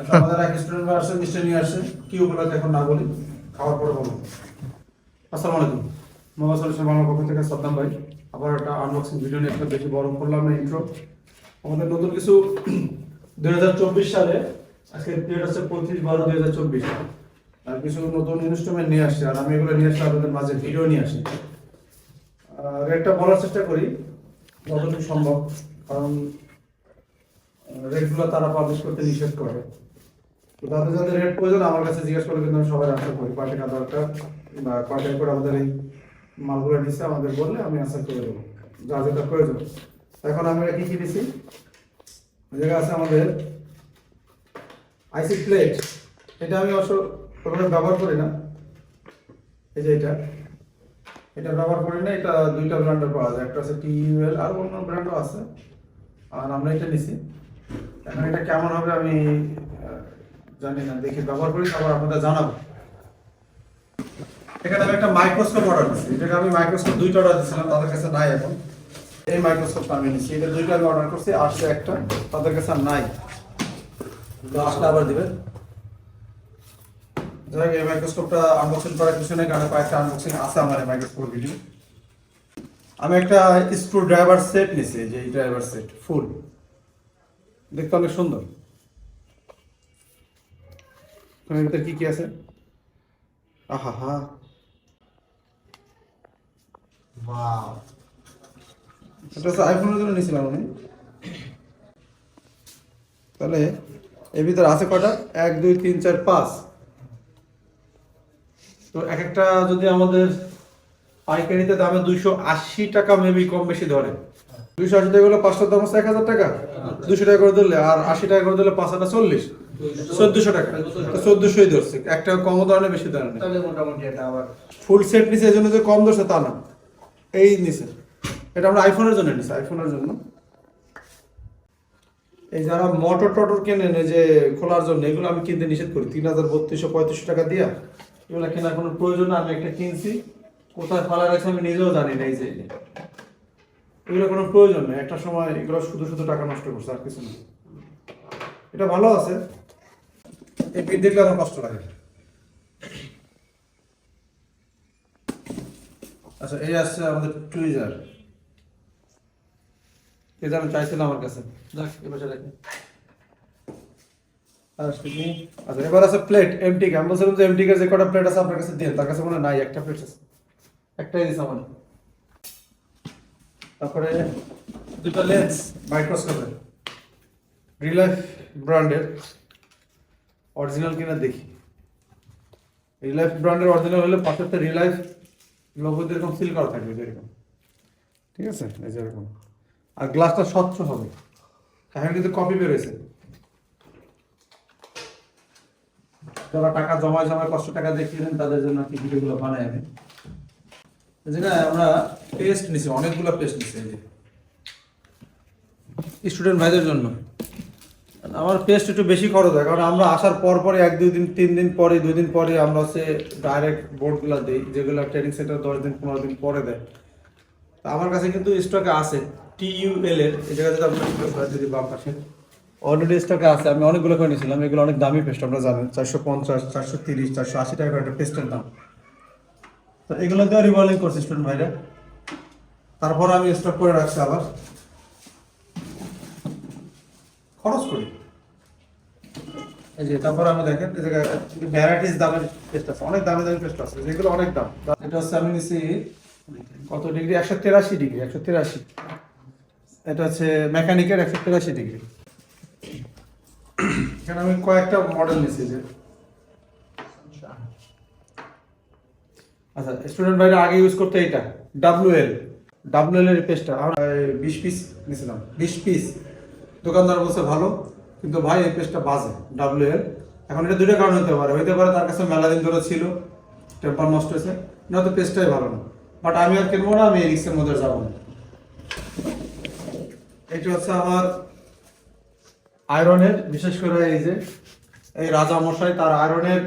আচ্ছা আমাদের এক স্টুডেন্ট আসছে, মিষ্টি নিয়ে আসছে। কি উপলক্ষে এখন না বলি, খাওয়ার পরে বলব। আসসালামু আলাইকুম। মোহাম্মদ সলিউশন বাংলার পক্ষ থেকে সাদ্দাম ভাই। আবার একটা আনবক্সিং ভিডিও নিয়ে একটা বেশি বড় করলাম না ইন্ট্রো আমাদের নতুন কিছু দুই হাজার চব্বিশ সালে, আজকে ডেট আছে পঁচিশ বারো দুই হাজার চব্বিশ। আর কিছু নতুন ইনস্ট্রুমেন্ট নিয়ে আসছে, আর আমি এগুলো নিয়ে আসলে আপনাদের মাঝে ভিডিও নিয়ে আসি রেটটা বলার চেষ্টা করি, যতটুকু সম্ভব। কারণ রেটগুলো তারা পাবলিশ করতে নিষেধ করে। তো তাদের যাদের রেট প্রয়োজন আমার কাছে জিজ্ঞেস করে কিন্তু আমি সবাই আনসার করি। কয় টাকা দরকার বা কয় টাকা করে আমাদের এই মালগুলো নিচ্ছে আমাদের বললে আমি আনসার করে দেবো। যা যেটা প্রয়োজন। এখন আমরা কি কি দিছি? ওই জায়গায় আছে আমাদের আইসি প্লেট এটা আমি অবশ্য ওখানে ব্যবহার করি না। এই যে এটা। এটা ব্যবহার করি না, এটা দুইটা ব্র্যান্ডের পাওয়া যায়। একটা আছে টিউএল আর অন্য ব্র্যান্ডও আছে। আর আমরা এটা নিছি। এখন এটা কেমন হবে আমি জানি না, দেখি ব্যবহার করি আবার আপনাদের জানাব। এখানে আমি একটা মাইক্রোস্কোপ অর্ডার দিচ্ছি এটাকে আমি মাইক্রোস্কোপ দুইটা অর্ডার দিয়েছিলাম তাদের কাছে নাই এখন। এই মাইক্রোস্কোপটা আমি নিচ্ছি এটা দুইটা আমি অর্ডার করছি, আসছে একটা, তাদের কাছে নাই। আসলে আবার দিবেন। যাই হোক, এই মাইক্রোস্কোপটা আনবক্সিং করার কিছু নেই কারণ কয়েকটা আনবক্সিং আছে আমার এই মাইক্রোস্কোপ ভিডিও আমি একটা স্ক্রু ড্রাইভার সেট নিছি যে এই ড্রাইভার সেট ফুল দেখতে অনেক সুন্দর। এর ভিতরে কি কি আছে আহা হা ওয়াও এটা হচ্ছে আইফোনের জন্য নিয়েছিলাম আমি তাহলে এর ভিতরে আছে কয়টা এক দুই তিন চার পাঁচ তো এক একটা যদি আমাদের পাইকারিতে দামে দুইশো আশি টাকা মেবি কম বেশি ধরে। দুইশো আশি টাকা হলে পাঁচটার দাম হচ্ছে এক হাজার টাকা। দুশো টাকা করে দিলে আর আশি টাকা করে দিলে পাঁচ হাজার চল্লিশ। চোদ্দশো টাকা। চোদ্দশোই ধরছে। একটা বেশি ধরে তাহলে মোটামুটি এটা আবার ফুল সেট নিছে যে কম ধরছে তা না। এই নিছে। এটা আমরা আইফোনের জন্য নিছি আইফোনের জন্য। এই যারা মোটর টটর কেনেন যে খোলার জন্য এগুলো আমি কিনতে নিষেধ করি। তিন হাজার বত্রিশশো পঁয়ত্রিশশো টাকা দিয়া। এগুলো কেনার কোনো প্রয়োজন আমি একটা কিনছি। কোথায় ফেলা রাখছে আমি নিজেও জানি না এই যে। এগুলো কোনো প্রয়োজন নেই। একটা সময় এগুলো শুধু শুধু টাকা নষ্ট করছে আর কিছু না। এটা ভালো আছে। এই পিন দেখলে আমার কষ্ট লাগে। আচ্ছা এই আসছে আমাদের টুইজার এটা আমি চাইছিলাম আমার কাছে। যাক রাখি? আচ্ছা এবার আছে প্লেট কটা প্লেট আছে আপনার কাছে তার কাছে মনে নাই, একটা প্লেট আছে। একটাই তারপরে দুটো লেন্স মাইক্রোস্কোপের রিলাইফ ব্র্যান্ডের অরিজিনাল কিনা দেখি। রিলাইফ ব্র্যান্ডের অরিজিনাল হলে পাশেতে রিলাইফ লোগো এরকম সিল করা থাকবে যেরকম ঠিক আছে? এই যেরকম। আর গ্লাসটা স্বচ্ছ হবে। এখন কিন্তু কপি বেরোয়েছে। যারা টাকা জমায় জমায় কষ্ট টাকা দেখিয়েছেন তাদের জন্য কি ভিডিওগুলো বানাই আমি। যেটা আমরা পেস্ট নিছি, অনেকগুলো পেস্ট নিছি স্টুডেন্ট ভাইদের জন্য। আমার পেস্ট একটু বেশি খরচ হয় কারণ আমরা আসার পর পরে এক, দুই দিন, তিন দিন পরে দুই দিন পরে আমরা হচ্ছে ডাইরেক্ট বোর্ডগুলো দিই, যেগুলো ট্রেনিং সেন্টার দশ দিন, পনেরো দিন পরে দেয়। তা আমার কাছে কিন্তু স্টকে আছে টিইউএল এর, এই জায়গায় যদি বাম পাশে। অলরেডি স্টকে আছে, আমি অনেকগুলো করে নিয়েছিলাম, এগুলো অনেক দামি পেস্ট আপনারা জানেন, চারশো পঞ্চাশ, চারশো তিরিশ, চারশো আশি টাকা একটা পেস্টের দাম। তো এগুলো দিয়ে রিভলভিং করছে স্টুডেন্ট ভাইরা। তারপর আমি স্টক করে রাখছি আবার। খরচ করি। যে তারপর আমি দেখেন ভ্যারাইটিস দামের পেস্ট আছে, অনেক দামি দামি পেস্ট আছে, যেগুলো অনেক দাম। এটা হচ্ছে আমি নিছি কত ডিগ্রি একশো তেরাশি ডিগ্রি একশো তেরাশি। এটা হচ্ছে মেকানিকের একশো তেরাশি ডিগ্রি এখানে আমি কয়েকটা মডেল নিছি যে। আচ্ছা স্টুডেন্ট ভাইরা আগে ইউজ করতে এটা ডাব্লিউ এল ডাব্লিউ এল এর পেস্টটা আমরা বিশ পিস নিয়েছিলাম বিশ পিস দোকানদার বলছে ভালো, কিন্তু ভাই এই পেস্টটা বাজে ডাব্লিউ এল এখন এটা দুটো কারণ হতে পারে। হইতে পারে তার কাছে মেলা দিন ধরে ছিল টেম্পার নষ্ট হয়েছে নয়তো পেস্টটাই ভালো না। বাট আমি আর কিনবো না, আমি এই রিক্সের মধ্যে যাব না। এটা হচ্ছে আমার আয়রনের বিশেষ করে এই যে, এই রাজা মশাই তার আয়রনের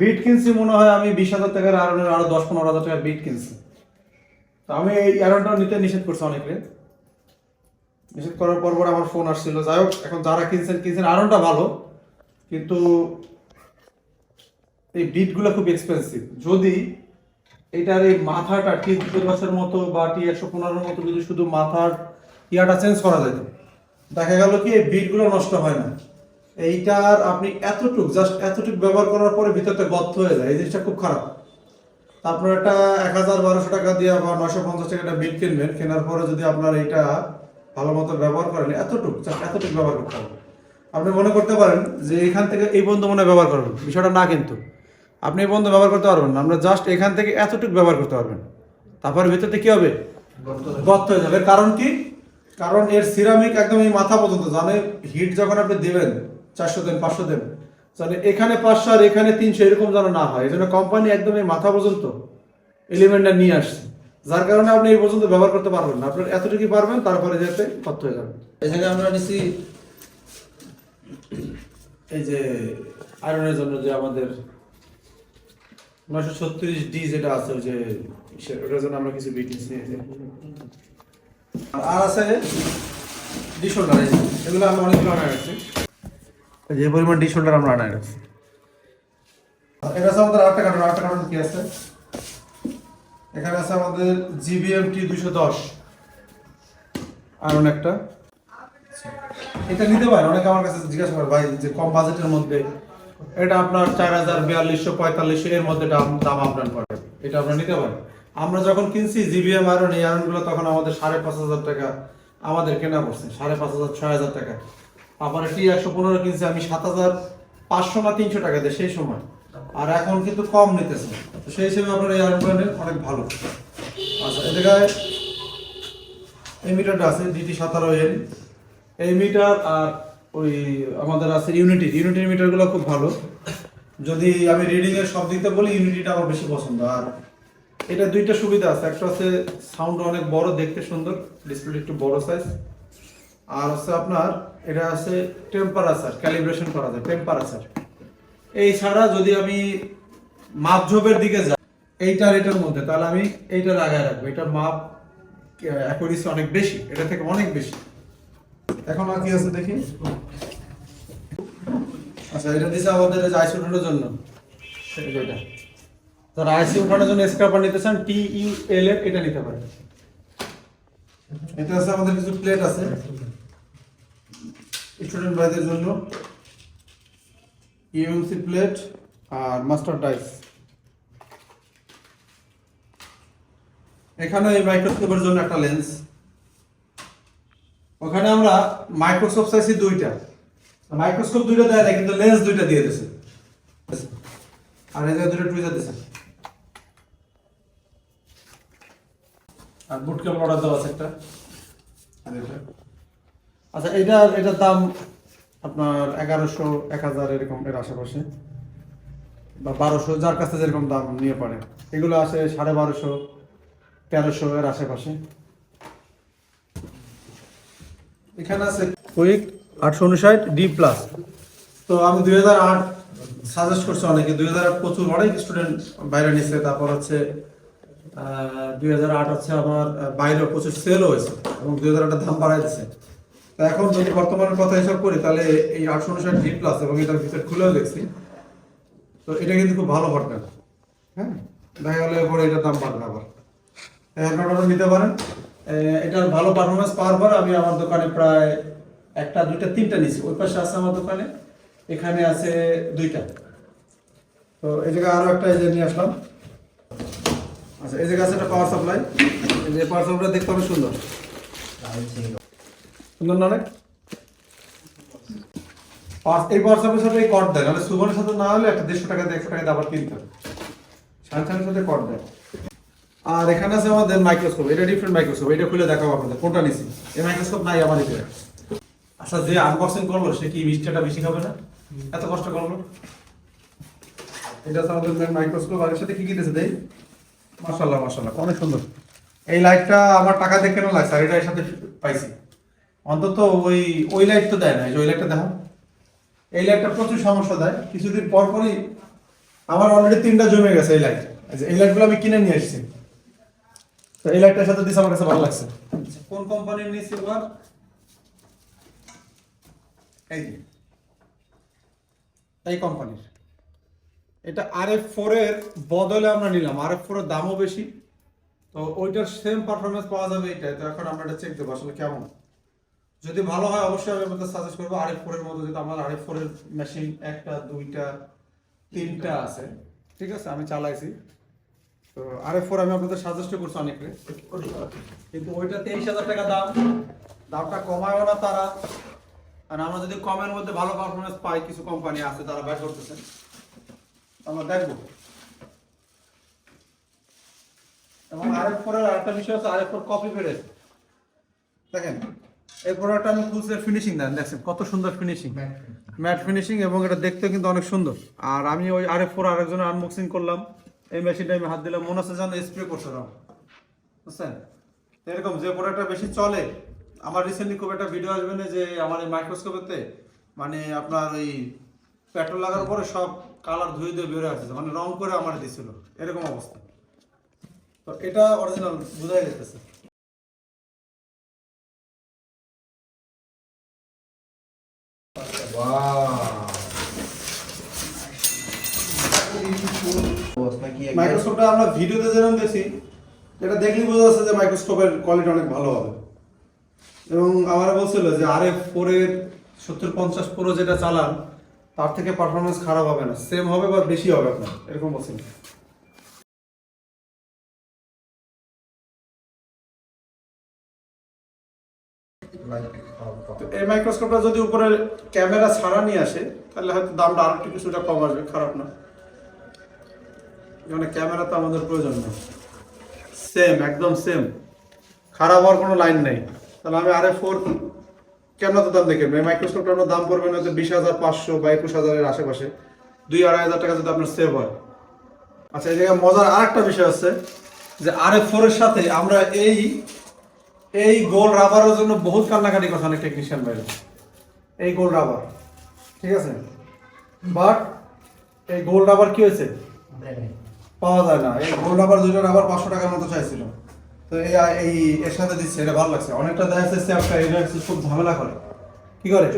বিট কিনছি মনে হয় আমি বিশ হাজার টাকার আয়রনের আরও দশ পনেরো হাজার টাকার বিট কিনছি। তো আমি এই আয়রনটা নিতে নিষেধ করছি অনেকে। নিষেধ করার পর পর আমার ফোন আসছিল। যাই হোক এখন যারা কিনছেন কিনছেন আয়রনটা ভালো। কিন্তু এই বিটগুলো খুব এক্সপেন্সিভ যদি এটার এই মাথাটা টি দশের মতো বা টি একশো পনেরোর মতো যদি শুধু মাথার ইয়াটা চেঞ্জ করা যেত দেখা গেল কি, এই বিটগুলো নষ্ট হয় না। এইটার আপনি এতটুক জাস্ট এতটুক ব্যবহার করার পরে ভিতরটা গর্ত হয়ে যায়। এই জিনিসটা খুব খারাপ। তা আপনার একটা এক হাজার বারোশো টাকা দিয়ে বা নশো পঞ্চাশ টাকা একটা বিট কিনবেন, কেনার পরে যদি আপনার এইটা ভালো মতো ব্যবহার করেন এতটুক এতটুক ব্যবহার করতে হবে। আপনি মনে করতে পারেন যে এখান থেকে এই বন্ধু মনে ব্যবহার করবেন বিষয়টা না কিন্তু। আপনি এই বন্ধু ব্যবহার করতে পারবেন না আমরা জাস্ট এখান থেকে এতটুকু ব্যবহার করতে পারবেন। তারপরে ভিতরতে কি হবে? গর্ত হয়ে যাবে। কারণ কি? কারণ এর সিরামিক একদম এই মাথা পর্যন্ত জানে হিট যখন আপনি দেবেন চারশো দেন পাঁচশো দেন তাহলে এখানে পাঁচশো আর এখানে তিনশো এরকম যেন না হয়। এই জন্য কোম্পানি একদম এই মাথা পর্যন্ত এলিমেন্টটা নিয়ে আসছে। যার কারণে আপনি এই পর্যন্ত ব্যবহার করতে পারবেন না। আপনার এতটুকু পারবেন তারপরে যাতে গর্ত হয়ে যাবে। এখানে আমরা নিছি এই যে আয়রনের জন্য যে আমাদের নয়শো ছত্রিশ ডি যেটা আছে ওই যে ওটার জন্য আমরা কিছু বিটিস নিয়েছি আর আছে ডিশোল্ডার এগুলো আমরা অনেকগুলো আনা রাখছি। এই যে পরিমাণ ডিশোল্ডার আমরা আনা রাখছি। আর এটা আছে আমাদের আটটা কার্টন আটটা কার্টন কি আছে? এখানে আছে আমাদের জিবিএম টি দুশো দশ। আয়রন একটা। এটা নিতে পারেন, অনেকে আমার কাছে জিজ্ঞাসা করে, ভাই, যে কম বাজেটের মধ্যে, এটা আপনার চার হাজার বিয়াল্লিশশো পঁয়তাল্লিশশো, এর মধ্যে দাম আপনার পড়ে এটা আপনার নিতে পারেন। আমরা যখন কিনছি জিবিএম আয়রন এই আয়রনগুলো তখন আমাদের সাড়ে পাঁচ হাজার টাকা আমাদের কেনা পড়ছে সাড়ে পাঁচ হাজার, ছয় হাজার টাকা। তারপরে টি একশো পনেরো কিনছি আমি সাত হাজার পাঁচশো না তিনশো টাকা দিয়ে, সেই সময়। আর এখন কিন্তু কম নিতেছে। তো সেই হিসেবে আপনার এই আয়রনগুলো নেন, অনেক ভালো। আচ্ছা এ জায়গায় এই মিটারটা আছে ডিটি সাতারো এন এই মিটার আর ওই আমাদের আছে ইউনিটি ইউনিটির মিটারগুলো খুব ভালো। যদি আমি রিডিংয়ের সব দিকতে বলি ইউনিটিটা আমার বেশি পছন্দ। আর এটা দুইটা সুবিধা আছে। একটা হচ্ছে সাউন্ড অনেক বড় দেখতে সুন্দর ডিসপ্লে একটু বড় সাইজ আর হচ্ছে আপনার এটা আছে টেম্পারেচার ক্যালিব্রেশন করা যায় টেম্পারেচার এই ছাড়া যদি আমি মাপঝোপের দিকে যাই, এইটার, এটার মধ্যে, তাহলে আমি এইটা লাগায় রাখব। এটার মাপ অ্যাকুরেসি অনেক বেশি, এটা থেকে অনেক বেশি। এখন আর কি আছে দেখি? আচ্ছা এটা দিছে আমাদের আইসি উঠানোর জন্য। এটা যারা আইসি উঠানোর জন্য স্ক্রাপার নিতে চান টি ইউ এল এর, এটা নিতে পারেন। এটা আছে আমাদের কিছু প্লেট আছে। স্টুডেন্ট ভাইদের জন্য। ইউএমসি প্লেট আর মাস্টার ডাইস এখানে এই মাইক্রোস্কোপের জন্য একটা লেন্স ওখানে আমরা মাইক্রোস্কোপ চাইছি দুইটা। মাইক্রোস্কোপ দুইটা দেয় না কিন্তু লেন্স দুইটা দিয়ে দিয়েছে আর এই যে দুটো টুইজার দিয়েছে আর বুট কেবল অর্ডার দেওয়া আছে একটা। আর এটা। আচ্ছা এটার এটার দাম আপনার এগারোশো এক হাজার এরকম এর আশেপাশে। বা বারোশো যার কাছে যেরকম দাম নিয়ে পারে। এগুলো আছে সাড়ে বারোশো তেরোশো এর আশেপাশে। এখানে আছে কুইক আটশো উনষাট ডি প্লাস তো আমি দুই হাজার আট সাজেস্ট করছি অনেকে। দুই হাজার আট প্রচুর অনেক স্টুডেন্ট বাইরে নিচ্ছে তারপর হচ্ছে দুই হাজার আট হচ্ছে আমার আহ, বাইরেও প্রচুর সেলও হয়েছে এবং দুই হাজার আটের দাম বাড়াই দিচ্ছে এখন যদি বর্তমানের কথা হিসাব করি, তাহলে এই আটশো উনষাট ডি প্লাস এবং এটার ভিতরে খুলেও দেখছি। তো এটা কিন্তু খুব ভালো পার্টনার হ্যাঁ? দেখা গেলে পরে এটার দাম বাড়বে আবার। আপনারা নিতে পারেন। এটার ভালো পারফরমেন্স পাওয়ার পর আমি আমার দোকানে প্রায় একটা, দুইটা, তিনটা নিছি। ওই পাশে আছে আমার দোকানে, এখানে আছে দুইটা। তো এই জায়গায় আরও একটা যে নিয়ে আসলাম। আচ্ছা এই জায়গায় আছে একটা পাওয়ার সাপ্লাই এই যে পাওয়ার সাপ্লাই দেখতে অনেক সুন্দর। না এই সাথে দেয়, নাহলে সাথে না হলে একটা দেড়শো টাকা টাকা আবার কিনতে হবে। সাথে দেয়। আর এখানে আছে আমাদের মাইক্রোস্কোপ এটা ডিফারেন্ট মাইক্রোস্কোপ এটা খুলে দেখাবো আপনাদের, কোনটা নিছি? এই মাইক্রোস্কোপ নাই আমার আচ্ছা যে আনবক্সিং করল, সে কি মিষ্টিটা বেশি খাবে না? এত কষ্ট করল? এটা আমাদের মেন মাইক্রোস্কোপ আর সাথে কি কি দিয়েছে দেই? মাশাআল্লাহ মাশাআল্লাহ, অনেক সুন্দর। এই লাইটটা আমার টাকা দেখে কেন লাগছে আর এটা এর সাথে পাইছি। অন্তত ওই ওই লাইট তো দেয় না ওই লাইটটা দেখো এই লাইটটা প্রচুর সমস্যা দেয়। কিছুদিন পর পরই আমার অলরেডি তিনটা জমে গেছে এই লাইট এই লাইটগুলো আমি কিনে নিয়ে এসেছি তো এই লাইটটার সাথে দিছে আমার কাছে ভালো লাগছে। কোন কোম্পানির নিয়েছি এবার এই যে। এই কোম্পানির এটা আর এফ ফোর এর বদলে আমরা নিলাম। আর এফ ফোর এর দামও বেশি। তো ওইটার সেম পারফরমেন্স পাওয়া যাবে এইটাই। তো এখন আমরা এটা চেক দেবো আসলে কেমন? যদি ভালো হয় অবশ্যই আমি আপনাদের সাজেস্ট করব আর এফ ফোর এর মতো, যেহেতু আমার আর এফ ফোর এর মেশিন একটা, দুইটা, তিনটা আছে। ঠিক আছে, আমি চালাইছি। তো আর এফ ফোর আমি আপনাদের সাজেস্ট করছি অনেকে কিন্তু ওইটা তেইশ হাজার টাকা দাম। দামটা কমায়ও না তারা। আর আমরা যদি কমের মধ্যে ভালো পারফরমেন্স পাই, কিছু কোম্পানি আছে তারা ব্যয় করতেছে। আমরা দেখব। এবং আরেক পরের আরেকটা বিষয় আছে আরেক ফোর কপি পেরে দেখেন এই প্রোডাক্টটা আমি খুলছে ফিনিশিং দেন দেখছেন কত সুন্দর ফিনিশিং ম্যাট ফিনিশিং এবং এটা দেখতে কিন্তু অনেক সুন্দর। আর আমি ওই আরেক ফোর আরেকজনের আনবক্সিং করলাম। এই মেশিনটা আমি হাত দিলাম। মনে হচ্ছে যেন স্প্রে করছে রং বুঝছেন? এরকম যে প্রোডাক্টটা বেশি চলে আমার রিসেন্টলি খুব একটা ভিডিও আসবে না যে আমার এই মাইক্রোস্কোপেতে মানে আপনার ওই পেট্রোল লাগার পরে সব কালার ধুয়ে ধুয়ে বেরোয় আসছে মানে রং করে আমার দিছিল। এরকম অবস্থা। তো এটা অরিজিনাল বোঝাই যেতেছে মাইক্রোস্কোপটা আমরা ভিডিওতে যেরকম দেখছি এটা দেখলেই বোঝা যাচ্ছে যে মাইক্রোস্কোপের কোয়ালিটি অনেক ভালো হবে। এবং আমার বলছিল যে আর এফ ফোরের সত্তর পঞ্চাশ প্রো যেটা চালান তার থেকে পারফরমেন্স খারাপ হবে না। সেম হবে বা বেশি হবে আপনার এরকম বলছিল। তো এই মাইক্রোস্কোপটা যদি উপরে ক্যামেরা ছাড়া নিয়ে আসে, তাহলে হয়তো দামটা আরও একটু কিছুটা কম আসবে, খারাপ না। মানে ক্যামেরা তো আমাদের প্রয়োজন নেই সেম একদম সেম খারাপ হওয়ার কোনো লাইন নেই। তাহলে আমি আরে ফোর কেন তো দাম দেখেন এই মাইক্রোস্কোপটার আপনার দাম পড়বে না তো বিশ হাজার পাঁচশো বা একুশ হাজারের আশেপাশে। দুই আড়াই হাজার টাকা যদি আপনার সেভ হয়। আচ্ছা এই জায়গায় মজার আর একটা বিষয় আছে যে আর এফ ফোরের সাথে আমরা এই এই গোল রাবারের জন্য বহুত কান্নাকাটি করছে অনেক টেকনিশিয়ান বাইরে এই গোল রাবার ঠিক আছে? বাট এই গোল রাবার কি হয়েছে? পাওয়া যায় না। এই গোল রাবার দুইটা রাবার পাঁচশো টাকার মতো চাইছিল। তো এই এই এর সাথে দিচ্ছে এটা ভালো লাগছে। অনেকটা দেখা যাচ্ছে স্যাপটা এটা খুব ঝামেলা করে। কি করে?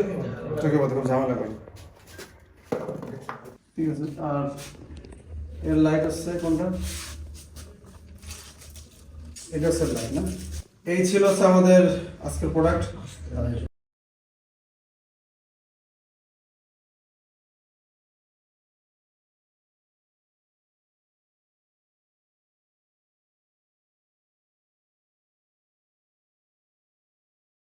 চোখে পথে খুব ঝামেলা করে। ঠিক আছে আর এর লাইট আসছে কোনটা? এটা লাইট না? এই ছিল আমাদের আজকের প্রোডাক্ট